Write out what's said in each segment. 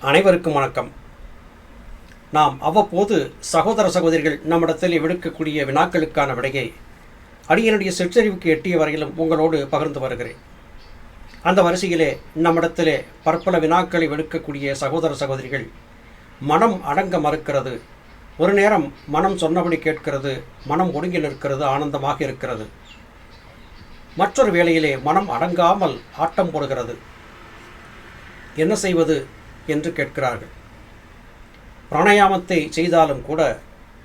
அனைவருக்கும் வணக்கம். நாம் அவ்வப்போது சகோதர சகோதரிகள் நம்மிடத்தில் விடுக்கக்கூடிய வினாக்களுக்கான விடையை அடியனுடைய சிற்றறிவுக்கு எட்டிய வரையிலும் உங்களோடு பகிர்ந்து வருகிறேன். அந்த வரிசையிலே நம்மிடத்திலே பற்பல வினாக்களை விடுக்கக்கூடிய சகோதர சகோதரிகள் மனம் அடங்க மறுக்கிறது. ஒரு நேரம் மனம் சொன்னபடி கேட்கிறது மனம் ஒடுங்கி நிற்கிறது ஆனந்தமாக இருக்கிறது. மற்றொரு வேளையிலே மனம் அடங்காமல் ஆட்டம் போடுகிறது. என்ன செய்வது? என்று கேட்கிறார்கள். பிராணாயாமத்தை செய்தாலும் கூட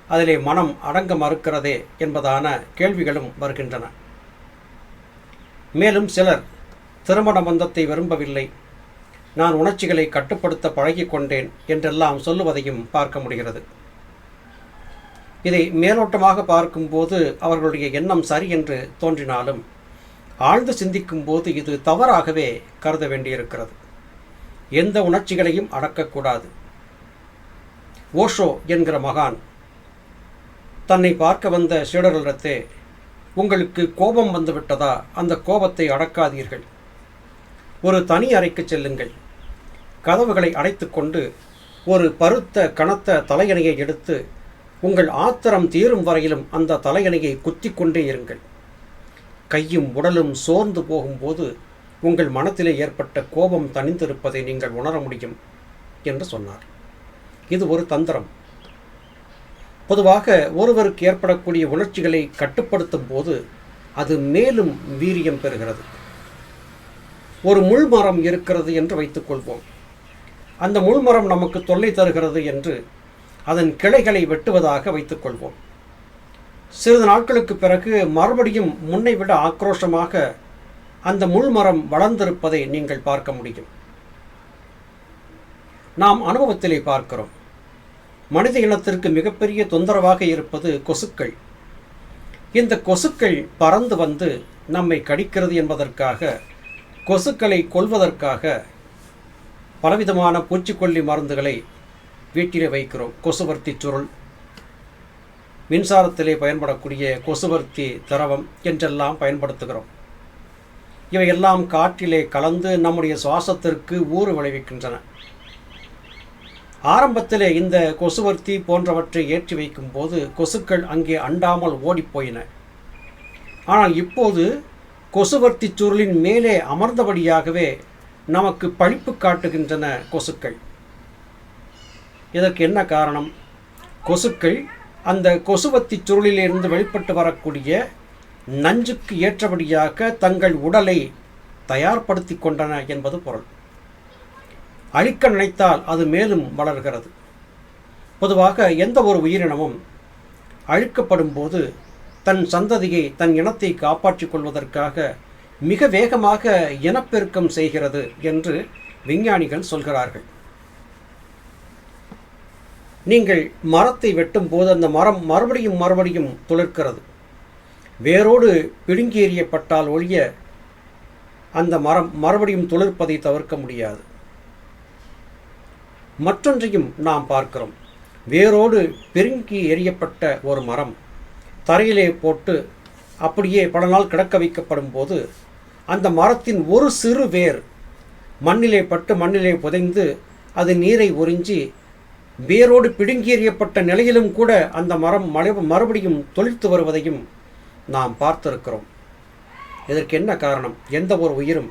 அதிலே மனம் அடங்க மறுக்கிறதே என்பதான கேள்விகளும் வருகின்றன. மேலும் சிலர் திருமண பந்தத்தை விரும்பவில்லை. நான் உணர்ச்சிகளை கட்டுப்படுத்த பழகிக் கொண்டேன் என்றெல்லாம் சொல்லுவதையும் பார்க்க முடிகிறது. இதை மேலோட்டமாக பார்க்கும்போது அவர்களுடைய எண்ணம் சரி என்று தோன்றினாலும் ஆழ்ந்து சிந்திக்கும்போது இது தவறாகவே கருத வேண்டியிருக்கிறது. எந்த உணர்ச்சிகளையும் அடக்கக்கூடாது. ஓஷோ என்கிற மகான் தன்னை பார்க்க வந்த சீடர்களிடத்தே உங்களுக்கு கோபம் வந்துவிட்டதா அந்த கோபத்தை அடக்காதீர்கள். ஒரு தனி அறைக்கு செல்லுங்கள். கதவுகளை அடைத்துக்கொண்டு ஒரு பருத்த கனத்த தலையணையை எடுத்து உங்கள் ஆத்திரம் தீரும் வரையிலும் அந்த தலையணையை குத்தி கொண்டே இருங்கள். கையும் உடலும் சோர்ந்து போகும்போது உங்கள் மனத்திலே ஏற்பட்ட கோபம் தனிந்திருப்பதை நீங்கள் உணர முடியும் என்று சொன்னார். இது ஒரு தந்திரம். பொதுவாக ஒருவருக்கு ஏற்படக்கூடிய உணர்ச்சிகளை கட்டுப்படுத்தும் போது அது மேலும் வீரியம் பெறுகிறது. ஒரு முள்மரம் இருக்கிறது என்று வைத்துக்கொள்வோம் அந்த முள்மரம் நமக்கு தொல்லை தருகிறது என்று அதன் கிளைகளை வெட்டுவதாக வைத்துக்கொள்வோம் சிறிது நாட்களுக்கு பிறகு மறுபடியும் முன்னை விட ஆக்ரோஷமாக அந்த முள்மரம் வளர்ந்திருப்பதை நீங்கள் பார்க்க முடியும். நாம் அனுபவத்திலே பார்க்கிறோம். மனித இனத்திற்கு மிகப்பெரிய தொந்தரவாக இருப்பது கொசுக்கள். இந்த கொசுக்கள் பறந்து வந்து நம்மை கடிக்கிறது என்பதற்காக கொசுக்களை கொல்வதற்காக பலவிதமான பூச்சிக்கொல்லி மருந்துகளை வீட்டிலே வைக்கிறோம். கொசுவர்த்தி சுருள் மின்சாரத்திலே பயன்படக்கூடிய கொசுவர்த்தி திரவம் என்றெல்லாம் பயன்படுத்துகிறோம். இவையெல்லாம் காற்றிலே கலந்து நம்முடைய சுவாசத்திற்கு ஊறு விளைவிக்கின்றன. ஆரம்பத்திலே இந்த கொசுவர்த்தி போன்றவற்றை ஏற்றி வைக்கும்போது கொசுக்கள் அங்கே அண்டாமல் ஓடிப்போயின. ஆனால் இப்போது கொசுவர்த்தி சுருளின் மேலே அமர்ந்தபடியாகவே நமக்கு பழிப்பு காட்டுகின்றன கொசுக்கள். இதற்கு என்ன காரணம்? கொசுக்கள் அந்த கொசுவத்தி சுருளிலிருந்து வெளிப்பட்டு வரக்கூடிய நஞ்சுக்கு ஏற்றபடியாக தங்கள் உடலை தயார்படுத்தி கொண்டன என்பது பொருள். அழிக்க நினைத்தால் அது மேலும் வளர்கிறது. பொதுவாக எந்த ஒரு உயிரினமும் அழிக்கப்படும் போது தன் சந்ததியை தன் இனத்தை காப்பாற்றிக் கொள்வதற்காக மிக வேகமாக இனப்பெருக்கம் செய்கிறது என்று விஞ்ஞானிகள் சொல்கிறார்கள். நீங்கள் மரத்தை வெட்டும் போது அந்த மரம் மறுபடியும் மறுபடியும் துளிர்க்கிறது. வேரோடு பிடுங்கி எறியப்பட்டால் ஒழிய அந்த மரம் மறுபடியும் துளிர்ப்பதை தவிர்க்க முடியாது. மற்றொன்றையும் நாம் பார்க்கிறோம். வேரோடு பெருங்கி எறியப்பட்ட ஒரு மரம் தரையிலே போட்டு அப்படியே பல நாள் கிடக்க வைக்கப்படும் போது அந்த மரத்தின் ஒரு சிறு வேர் மண்ணிலே பட்டு மண்ணிலே புதைந்து அது நீரை உறிஞ்சி வேரோடு பிடுங்கி எறியப்பட்ட நிலையிலும் கூட அந்த மரம் மலை மறுபடியும் தொழித்து வருவதையும் நாம் பார்த்திருக்கிறோம். இதற்கு என்ன காரணம்? எந்த ஒரு உயிரும்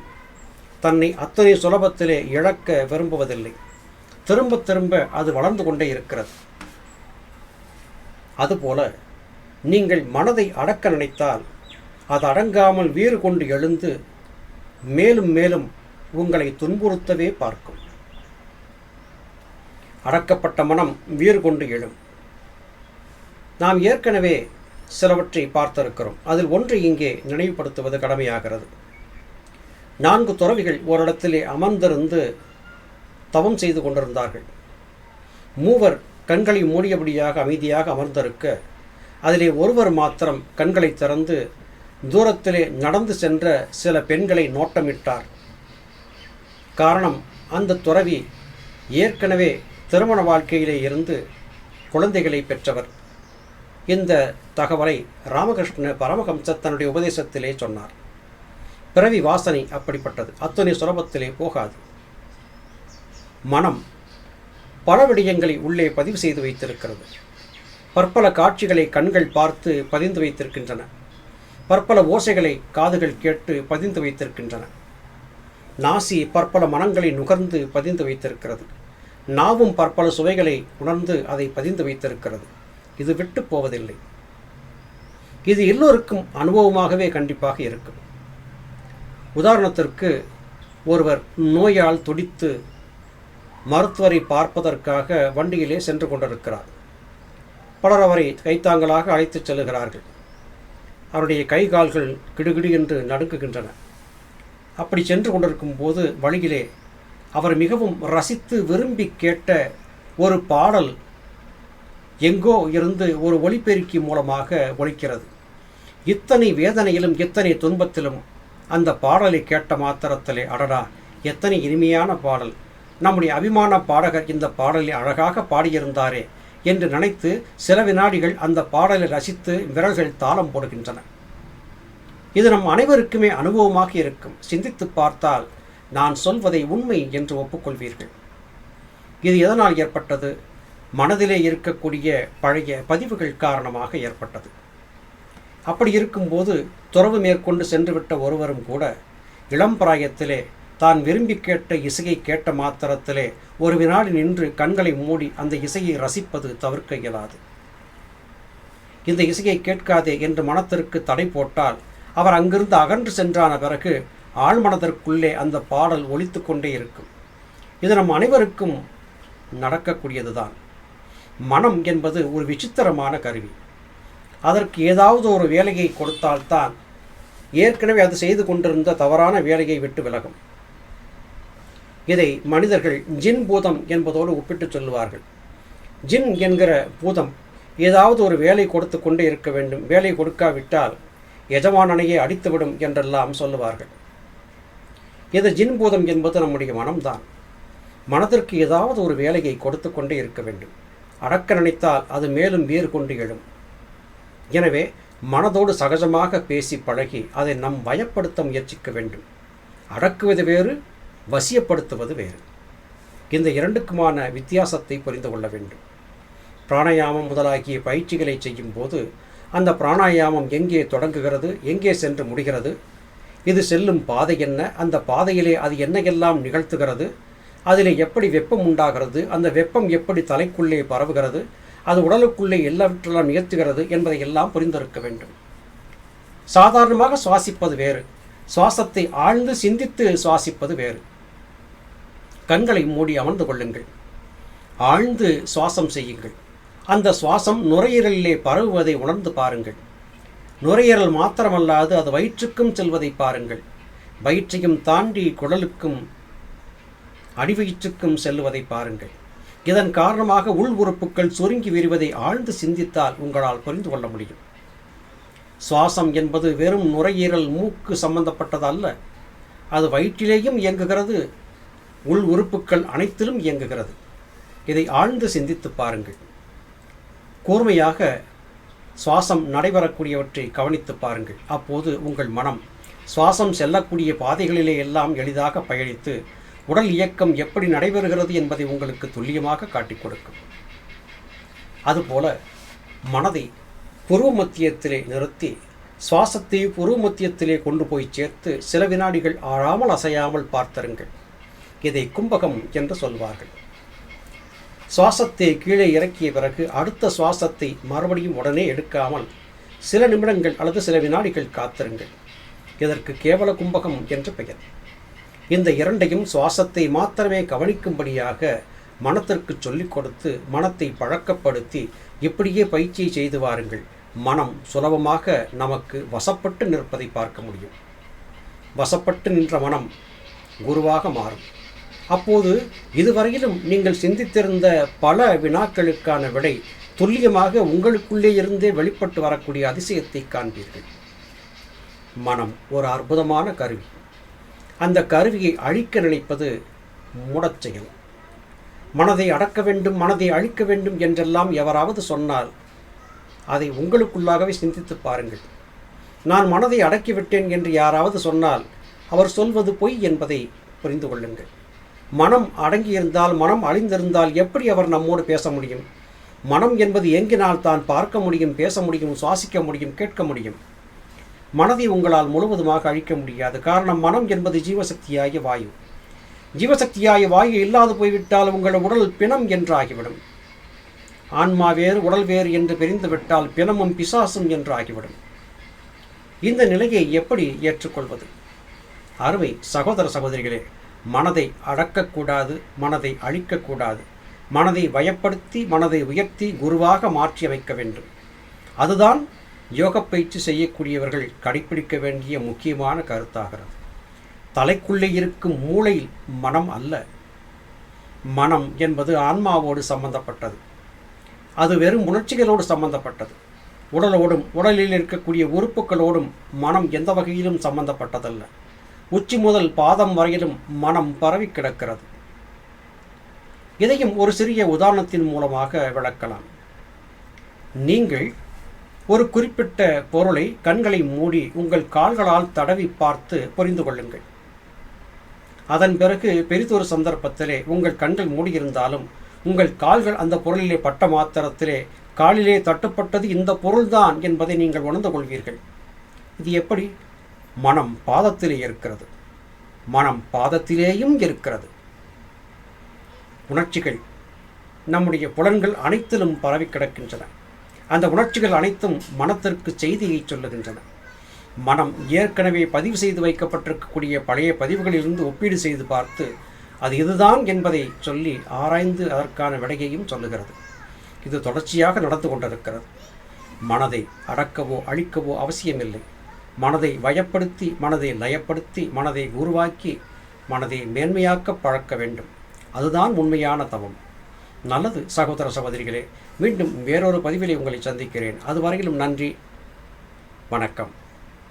தன்னை அத்தனை சுலபத்திலே இழக்க விரும்புவதில்லை. திரும்ப திரும்ப அது வளர்ந்து கொண்டே இருக்கிறது. அதுபோல நீங்கள் மனதை அடக்க நினைத்தால் அது அடங்காமல் வீறு கொண்டு எழுந்து மேலும் மேலும் உங்களை துன்புறுத்தவே பார்க்கும். அடக்கப்பட்ட மனம் வீறு கொண்டு எழும். நாம் ஏற்கனவே சிலவற்றை பார்த்திருக்கிறோம். அதில் ஒன்று இங்கே நினைவுபடுத்துவது கடமையாகிறது. நான்கு துறவிகள் ஓரிடத்திலே அமர்ந்திருந்து தவம் செய்து கொண்டிருந்தார்கள். மூவர் கண்களை மூடியபடியாக அமைதியாக அமர்ந்திருக்க அதிலே ஒருவர் மாத்திரம் கண்களை திறந்து தூரத்திலே நடந்து சென்ற சில பெண்களை நோட்டமிட்டார். காரணம் அந்த துறவி ஏற்கனவே திருமண வாழ்க்கையிலே இருந்து குழந்தைகளை பெற்றவர். இந்த தகவலை ராமகிருஷ்ண பரமஹம்சர் தன்னுடைய உபதேசத்திலே சொன்னார். பிறவி வாசனை அப்படிப்பட்டது. அத்தனை சுலபத்திலே போகாது. மனம் பல விடயங்களை உள்ளே பதிவு செய்து வைத்திருக்கிறது. பற்பல காட்சிகளை கண்கள் பார்த்து பதிந்து வைத்திருக்கின்றன. பற்பல ஓசைகளை காதுகள் கேட்டு பதிந்து வைத்திருக்கின்றன. நாசி பற்பல மனங்களை நுகர்ந்து பதிந்து வைத்திருக்கிறது. நாவும் பற்பல சுவைகளை உணர்ந்து அதை பதிந்து வைத்திருக்கிறது. இது விட்டு போவதில்லை. இது எல்லோருக்கும் அனுபவமாகவே கண்டிப்பாக இருக்கும். உதாரணத்திற்கு ஒருவர் நோயால் துடித்து மருத்துவரை பார்ப்பதற்காக வண்டியிலே சென்று கொண்டிருக்கிறார். பலர் அவரை கைத்தாங்களாக அழைத்துச் செல்கிறார்கள். அவருடைய கை கால்கள் கிடுகிடு என்று நடுங்குகின்றன. அப்படி சென்று கொண்டிருக்கும் போது வழியிலே அவர் மிகவும் ரசித்து விரும்பி கேட்ட ஒரு பாடல் எங்கோ இருந்து ஒரு ஒளிப்பெருக்கி மூலமாக ஒழிக்கிறது இத்தனை வேதனையிலும் இத்தனை துன்பத்திலும் அந்த பாடலை கேட்ட மாத்திரத்திலே அடடா எத்தனை இனிமையான பாடல். நம்முடைய அபிமான பாடகர் இந்த பாடலை அழகாக பாடியிருந்தாரே என்று நினைத்து சில வினாடிகள் அந்த பாடலை ரசித்து விரல்கள் தாளம் போடுகின்றன. இது நம் அனைவருக்குமே அனுபவமாக இருக்கும். சிந்தித்து பார்த்தால் நான் சொல்வதை உண்மை என்று ஒப்புக்கொள்வீர்கள். இது எதனால் ஏற்பட்டது? மனதிலே இருக்கக்கூடிய பழைய பதிவுகள் காரணமாக ஏற்பட்டது. அப்படி இருக்கும்போது துறவு மேற்கொண்டு சென்றுவிட்ட ஒருவரும் கூட இளம் பிராயத்திலே தான் விரும்பி கேட்ட இசையை கேட்ட மாத்திரத்திலே ஒரு வினாடி நின்று கண்களை மூடி அந்த இசையை ரசிப்பது தவிர்க்க இயலாது. இந்த இசையை கேட்காதே என்று மனத்திற்கு தடை போட்டால் அவர் அங்கிருந்து அகன்று சென்றான பிறகு ஆழ்மனதற்குள்ளே அந்த பாடல் ஒழித்து கொண்டே இருக்கும். இது நம் அனைவருக்கும் நடக்கக்கூடியதுதான். மனம் என்பது ஒரு விசித்திரமான கருவி. அதற்கு ஏதாவது ஒரு வேலையை கொடுத்தால்தான் ஏற்கனவே அது செய்து கொண்டிருந்த தவறான வேலையை விட்டு விலகும். இதை மனிதர்கள் ஜின் பூதம் என்பதோடு ஒப்பிட்டு சொல்லுவார்கள். ஜின் என்கிற பூதம் ஏதாவது ஒரு வேலை கொடுத்து கொண்டே இருக்க வேண்டும். வேலை கொடுக்காவிட்டால் எஜமானனையே அடித்துவிடும் என்றெல்லாம் சொல்லுவார்கள். இது ஜின் பூதம் என்பது நம்முடைய மனம்தான். மனதிற்கு ஏதாவது ஒரு வேலையை கொடுத்து கொண்டே இருக்க வேண்டும். அடக்க நினைத்தால் அது மேலும் வேறு கொண்டு எழும். எனவே மனதோடு சகஜமாக பேசி பழகி அதை நம் வயப்படுத்த முயற்சிக்க வேண்டும். அடக்குவது வேறு வசியப்படுத்துவது வேறு. இந்த இரண்டுக்குமான வித்தியாசத்தை புரிந்து கொள்ள வேண்டும். பிராணாயாமம் முதலாகிய பயிற்சிகளை செய்யும் போது அந்த பிராணாயாமம் எங்கே தொடங்குகிறது எங்கே சென்று முடிகிறது இது செல்லும் பாதை என்ன அந்த பாதையிலே அது என்னையெல்லாம் நிகழ்த்துகிறது அதில் எப்படி வெப்பம் உண்டாகிறது அந்த வெப்பம் எப்படி தலைக்குள்ளே பரவுகிறது அது உடலுக்குள்ளே எல்லாவற்றெல்லாம் நிகழ்த்துகிறது என்பதை எல்லாம் புரிந்திருக்க வேண்டும். சாதாரணமாக சுவாசிப்பது வேறு. சுவாசத்தை ஆழ்ந்து சிந்தித்து சுவாசிப்பது வேறு. கண்களை மூடி அமர்ந்து கொள்ளுங்கள். ஆழ்ந்து சுவாசம் செய்யுங்கள். அந்த சுவாசம் நுரையீரலிலே பரவுவதை உணர்ந்து பாருங்கள். நுரையீரல் மாத்திரமல்லாது அது வயிற்றுக்கும் செல்வதை பாருங்கள். வயிற்றையும் தாண்டி குடலுக்கும் அடிவயிற்றுக்கும் செல்லுவதை பாருங்கள். இதன் காரணமாக உள் உறுப்புகள் சுருங்கி விரிவதை ஆழ்ந்து சிந்தித்தால் உங்களால் புரிந்து கொள்ள முடியும். சுவாசம் என்பது வெறும் நுரையீரல் மூக்கு சம்பந்தப்பட்டது அல்ல அது வயிற்றிலேயும் இயங்குகிறது உள் உறுப்புகள் அனைத்திலும் இயங்குகிறது. இதை ஆழ்ந்து சிந்தித்து பாருங்கள். கூர்மையாக சுவாசம் நடைபெறக்கூடியவற்றை கவனித்து பாருங்கள். அப்போது உங்கள் மனம் சுவாசம் செல்லக்கூடிய பாதைகளிலே எல்லாம் எளிதாக பயணித்து உடல் இயக்கம் எப்படி நடைபெறுகிறது என்பதை உங்களுக்கு துல்லியமாக காட்டிக் கொடுக்கும். அதுபோல மனதை பூர்வ மத்தியத்திலே நிறுத்தி சுவாசத்தை பூர்வ மத்தியத்திலே கொண்டு போய் சேர்த்து சில வினாடிகள் ஆறாமல் அசையாமல் பார்த்தருங்கள். இதை கும்பகம் என்று சொல்வார்கள். சுவாசத்தை கீழே இறக்கிய பிறகு அடுத்த சுவாசத்தை மறுபடியும் உடனே எடுக்காமல் சில நிமிடங்கள் அல்லது சில வினாடிகள் காத்திருங்கள். இதற்கு கேவல கும்பகம் என்று பெயர். இந்த இரண்டையும் சுவாசத்தை மாத்திரமே கவனிக்கும்படியாக மனத்திற்கு சொல்லிக் கொடுத்து மனத்தை பழக்கப்படுத்தி இப்படியே பயிற்சியை செய்து வாருங்கள். மனம் சுலபமாக நமக்கு வசப்பட்டு நிற்பதை பார்க்க முடியும். வசப்பட்டு நின்ற மனம் குருவாக மாறும். அப்போது இதுவரையிலும் நீங்கள் சிந்தித்திருந்த பல வினாக்களுக்கான விடை துல்லியமாக உங்களுக்குள்ளே இருந்தே வெளிப்பட்டு வரக்கூடிய அதிசயத்தை காண்பீர்கள். மனம் ஒரு அற்புதமான கருவி. அந்த கருவியை அழிக்க நினைப்பது மூடச் செயல். மனதை அடக்க வேண்டும் மனதை அழிக்க வேண்டும் என்றெல்லாம் எவராவது சொன்னால் அதை உங்களுக்குள்ளாகவே சிந்தித்து பாருங்கள். நான் மனதை அடக்கிவிட்டேன் என்று யாராவது சொன்னால் அவர் சொல்வது பொய் என்பதை புரிந்து கொள்ளுங்கள். மனம் அடங்கியிருந்தால் மனம் அழிந்திருந்தால் எப்படி அவர் நம்மோடு பேச முடியும்? மனம் என்பது எங்கினால் தான் பார்க்க முடியும் பேச முடியும் சுவாசிக்க முடியும் கேட்க முடியும். மனதை உங்களால் முழுவதுமாக அழிக்க முடியாது. காரணம் மனம் என்பது ஜீவசக்தியாகிய வாயு. ஜீவசக்தியாகிய வாயு இல்லாது போய்விட்டால் உங்கள் உடல் பிணம் என்றாகிவிடும். ஆன்மா வேறு உடல் வேறு என்று பிரிந்துவிட்டால் பிணமும் பிசாசும் என்று ஆகிவிடும் இந்த நிலையை எப்படி ஏற்றுக்கொள்வது? அருமை சகோதர சகோதரிகளே மனதை அடக்கக்கூடாது மனதை அழிக்கக்கூடாது. மனதை வயப்படுத்தி மனதை உயர்த்தி குருவாக மாற்றி அமைக்க வேண்டும். அதுதான் யோக பயிற்சி செய்யக்கூடியவர்கள் கடைப்பிடிக்க வேண்டிய முக்கியமான கருத்தாகிறது. தலைக்குள்ளே இருக்கும் மூளை மனம் அல்ல. மனம் என்பது ஆன்மாவோடு சம்பந்தப்பட்டது. அது வெறும் உணர்ச்சிகளோடு சம்பந்தப்பட்டது. உடலோடும் உடலில் இருக்கக்கூடிய உறுப்புகளோடும் மனம் எந்த வகையிலும் சம்பந்தப்பட்டதல்ல. உச்சி முதல் பாதம் வரையிலும் மனம் பரவி கிடக்கிறது. இதையும் ஒரு சிறிய உதாரணத்தின் மூலமாக விளக்கலாம். நீங்கள் ஒரு குறிப்பிட்ட பொருளை கண்களை மூடி உங்கள் கால்களால் தடவி பார்த்து புரிந்து கொள்ளுங்கள். அதன் பிறகு பெரிதொரு சந்தர்ப்பத்திலே உங்கள் கண்கள் மூடியிருந்தாலும் உங்கள் கால்கள் அந்த பொருளிலே பட்ட மாத்திரத்திலே காலிலே தட்டுப்பட்டது இந்த பொருள்தான் என்பதை நீங்கள் உணர்ந்து கொள்வீர்கள். இது எப்படி? மனம் பாதத்திலே இருக்கிறது. மனம் பாதத்திலேயும் இருக்கிறது. உணர்ச்சிகள் நம்முடைய புலன்கள் அனைத்திலும் பரவி கிடக்கின்றன. அந்த உணர்ச்சிகள் அனைத்தும் மனத்திற்கு செய்தியை சொல்லுகின்றன. மனம் ஏற்கனவே பதிவு செய்து வைக்கப்பட்டிருக்கக்கூடிய பழைய பதிவுகளிலிருந்து ஒப்பீடு செய்து பார்த்து அது இதுதான் என்பதை சொல்லி ஆராய்ந்து அதற்கான விடையையும் சொல்லுகிறது. இது தொடர்ச்சியாக நடந்து கொண்டிருக்கிறது. மனதை அடக்கவோ அழிக்கவோ அவசியமில்லை. மனதை வயப்படுத்தி மனதை லயப்படுத்தி மனதை உருவாக்கி மனதை மேன்மையாக்க பழக்க வேண்டும். அதுதான் உண்மையான தவம். நல்லது சகோதர சகோதரிகளே. மீண்டும் வேறொரு பதிவிலே உங்களை சந்திக்கிறேன். அதுவரையிலும் நன்றி வணக்கம்.